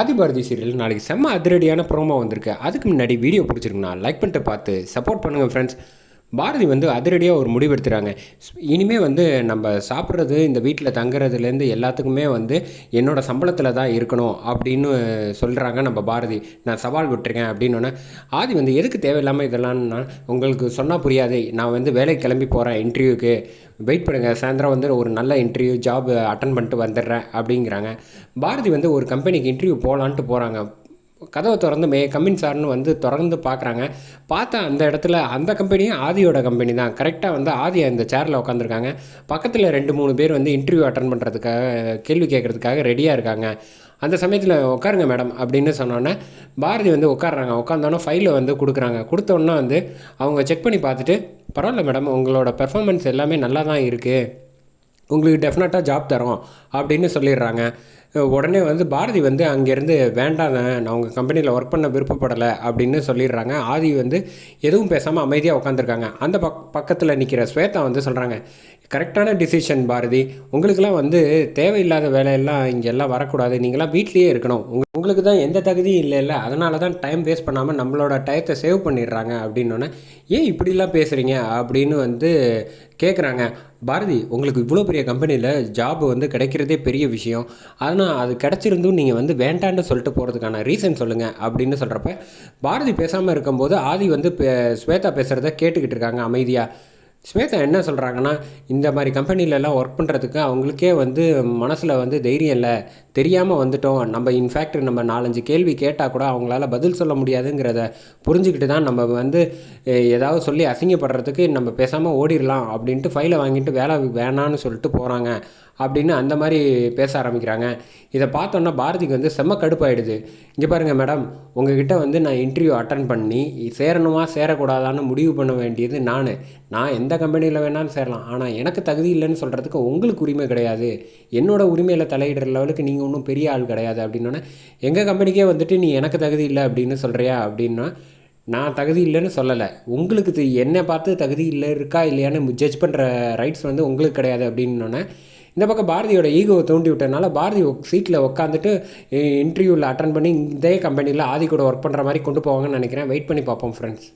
Adhibharathi serial நாளைக்கு செம்ம அதிரடியான ப்ரோமோ வந்திருக்கு. அதுக்கு முன்னாடி வீடியோ பிடிச்சிருக்குண்ணா லைக் பண்ணிட்டு பார்த்து சப்போர்ட் பண்ணுங்கள் ஃப்ரெண்ட்ஸ் பாரதி வந்து அதிரடியாக ஒரு முடிவெடுத்துறாங்க. இனிமேல் வந்து நம்ம சாப்பிட்றது இந்த வீட்டில் தங்குறதுலேருந்து எல்லாத்துக்குமே வந்து என்னோடய சம்பளத்தில் தான் இருக்கணும் அப்படின்னு சொல்கிறாங்க நம்ம பாரதி. நான் சவால் விட்டுருக்கேன் அப்படின்னோடனே ஆதி வந்து எதுக்கு தேவையில்லாமல் இதெல்லாம்னா உங்களுக்கு சொன்னால் புரியாது. நான் வந்து வேலைக்கு கிளம்பி போகிறேன் இன்டர்வியூக்கு. வெயிட் பண்ணுங்கள் சாயந்தரம் வந்து ஒரு நல்ல இன்டர்வியூ ஜாப் அட்டன் பண்ணிட்டு வந்துடுறேன் அப்படிங்கிறாங்க. பாரதி வந்து ஒரு கம்பெனிக்கு இன்டர்வியூ போகலான்ட்டு போகிறாங்க கதவை திறந்து மே கம்மின் சார்னு வந்து திறந்து பார்க்குறாங்க. பார்த்தா அந்த இடத்துல அந்த கம்பெனியும் ஆதியோட கம்பெனி தான். கரெக்டாக வந்து ஆதி அந்த சேரில் உட்காந்துருக்காங்க பக்கத்தில் ரெண்டு மூணு பேர் வந்து இன்டர்வியூ அட்டன் பண்ணுறதுக்காக கேள்வி கேட்குறதுக்காக ரெடியாக இருக்காங்க. அந்த சமயத்தில் உட்காருங்க மேடம் அப்படின்னு சொன்னோன்னே பாரதி வந்து உட்காடுறாங்க உட்காந்தோன்னே ஃபைலை வந்து கொடுக்குறாங்க. கொடுத்தோன்னே வந்து அவங்க செக் பண்ணி பார்த்துட்டு பரவாயில்ல மேடம் உங்களோட பெர்ஃபார்மன்ஸ் எல்லாமே நல்லா தான் இருக்குது உங்களுக்கு டெஃபினட்டாக ஜாப் தரோம் அப்படின்னு சொல்லிடுறாங்க. உடனே வந்து பாரதி வந்து அங்கேருந்து வேண்டாம் நான் உங்கள் கம்பெனியில் ஒர்க் பண்ண விருப்பப்படலை அப்படின்னு சொல்லிடுறாங்க. ஆதி வந்து எதுவும் பேசாமல் அமைதியாக உட்காந்துருக்காங்க அந்த பக் பக்கத்தில் நிற்கிற ஸ்வேதா வந்து சொல்கிறாங்க கரெக்டான டிசிஷன் பாரதி. உங்களுக்கெல்லாம் வந்து தேவையில்லாத வேலையெல்லாம் இங்கே எல்லாம் வரக்கூடாது. நீங்களாம் வீட்லேயே இருக்கணும். உங்க உங்களுக்கு தான் எந்த தகுதியும் இல்லை இல்லை அதனால தான் டைம் வேஸ்ட் பண்ணாமல் நம்மளோட டயத்தை சேவ் பண்ணிடுறாங்க. அப்படின்னோடனே ஏன் இப்படிலாம் பேசுகிறீங்க அப்படின்னு வந்து கேட்குறாங்க பாரதி உங்களுக்கு இவ்வளோ பெரிய கம்பெனியில் ஜாப் வந்து கிடைக்கிறதே பெரிய விஷயம். அதனால் அது கிடச்சிருந்தும் நீங்கள் வந்து வேண்டான்னு சொல்லிட்டு போகிறதுக்கான ரீசன் சொல்லுங்கள் அப்படின்னு சொல்கிறப்ப பாரதி பேசாமல் இருக்கும்போது ஆதி வந்து ஸ்வேதா பேசுகிறத கேட்டுக்கிட்டு இருக்காங்க அமைதியாக ஸ்வேதா என்ன சொல்கிறாங்கன்னா இந்த மாதிரி கம்பெனிலலாம் ஒர்க் பண்ணுறதுக்கு அவங்களுக்கே வந்து மனசில் வந்து தைரியம் இல்லை. தெரியாமல் வந்துட்டோம். நம்ம இன்ஃபேக்ட் நம்ம நாலஞ்சு கேள்வி கேட்டால் கூட அவங்களால பதில் சொல்ல முடியாதுங்கிறத புரிஞ்சுக்கிட்டு தான் நம்ம வந்து ஏதாவது சொல்லி அசிங்கப்படுறதுக்கு நம்ம பேசாமல் ஓடிடலாம் அப்படின்ட்டு ஃபைலை வாங்கிட்டு வேலை வேணான்னு சொல்லிட்டு போகிறாங்க அப்படின்னு அந்த மாதிரி பேச ஆரம்பிக்கிறாங்க. இதை பார்த்தோன்னா பாரதிக்கு வந்து செம்ம கடுப்பாயிடுது. இங்கே பாருங்கள் மேடம் உங்ககிட்ட வந்து நான் இன்டர்வியூ அட்டன் பண்ணி சேரணுமா சேரக்கூடாதான்னு முடிவு பண்ண வேண்டியது நான். நான் எந்த கம்பெனியில் வேணாலும் சேரலாம். ஆனால் எனக்கு தகுதி இல்லைன்னு சொல்கிறதுக்கு உங்களுக்கு உரிமை கிடையாது. என்னோடய உரிமையில் தலையிடுற லெவலுக்கு நீங்கள் நீங்கள் ஒன்றும் பெரிய ஆள் கிடையாது அப்படின்னோடனே எங்கள் கம்பெனிக்கே வந்துட்டு நீ எனக்கு தகுதி இல்லை அப்படின்னு சொல்கிறியா அப்படின்னா நான் தகுதி இல்லைன்னு சொல்லலை. உங்களுக்கு என்னை பார்த்து தகுதி இல்லை இருக்கா இல்லையான்னு ஜட்ஜ் பண்ணுற ரைட்ஸ் வந்து உங்களுக்கு கிடையாது. அப்படின்னோடனே இந்த பக்கம் பாரதியோட ஈகோவை தூண்டி விட்டனால பாரதி சீட்டில் உட்காந்துட்டு இன்டர்வியூவில் அட்டன் பண்ணி இதே கம்பெனியில் ஆதி கூட ஒர்க் பண்ணுற மாதிரி கொண்டு போவாங்கன்னு நினைக்கிறேன். வெயிட் பண்ணி பார்ப்போம் ஃப்ரெண்ட்ஸ்